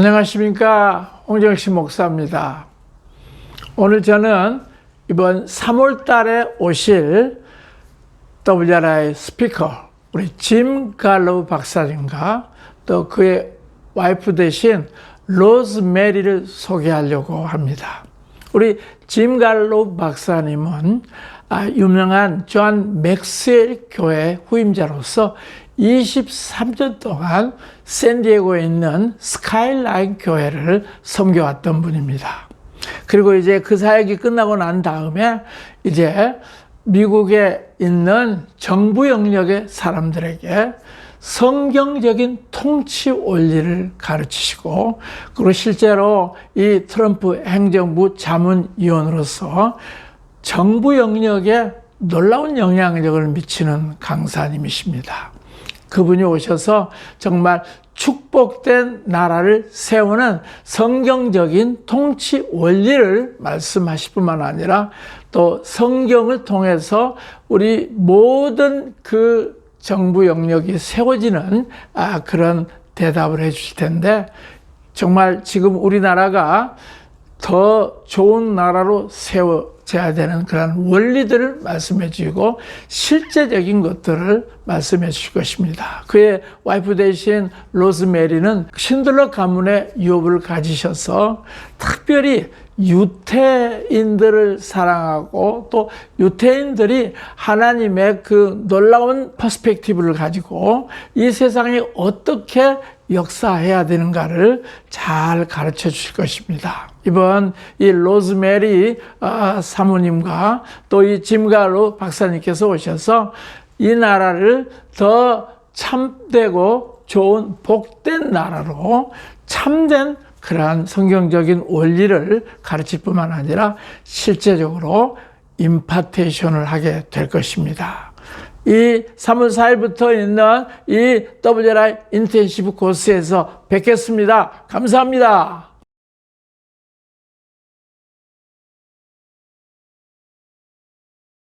안녕하십니까 홍정식 목사입니다. 오늘 저는 이번 3월 달에 오실 WRI 스피커 우리 짐 갈로우 박사님과 또 그의 와이프 대신 로즈메리를 소개하려고 합니다. 우리 짐 갈로우 박사님은 아, 유명한 존 맥스웰 교회 후임자로서 23년 동안 샌디에고에 있는 스카이라인 교회를 섬겨왔던 분입니다. 그리고 이제 그 사역이 끝나고 난 다음에 이제 미국에 있는 정부 영역의 사람들에게 성경적인 통치 원리를 가르치시고 그리고 실제로 이 트럼프 행정부 자문위원으로서 정부 영역에 놀라운 영향력을 미치는 강사님이십니다. 그분이 오셔서 정말 축복된 나라를 세우는 성경적인 통치 원리를 말씀하실 뿐만 아니라 또 성경을 통해서 우리 모든 그 정부 영역이 세워지는 아, 그런 대답을 해 주실 텐데 정말 지금 우리나라가 더 좋은 나라로 세워져야 되는 그런 원리들을 말씀해 주시고 실제적인 것들을 말씀해 주실 것입니다. 그의 와이프 대신 로즈메리는 신들러 가문의 유업을 가지셔서 특별히 유태인들을 사랑하고 또 유태인들이 하나님의 그 놀라운 퍼스펙티브를 가지고 이 세상에 어떻게 역사해야 되는가를 잘 가르쳐 주실 것입니다. 이번 이 로즈메리 아, 사모님과 또 이 짐가로 박사님께서 오셔서 이 나라를 더 참되고 좋은 복된 나라로 참된 그러한 성경적인 원리를 가르칠 뿐만 아니라 실제적으로 임파테이션을 하게 될 것입니다. 이 3월 4일부터 있는 이 WRI 인텐시브 코스에서 뵙겠습니다. 감사합니다.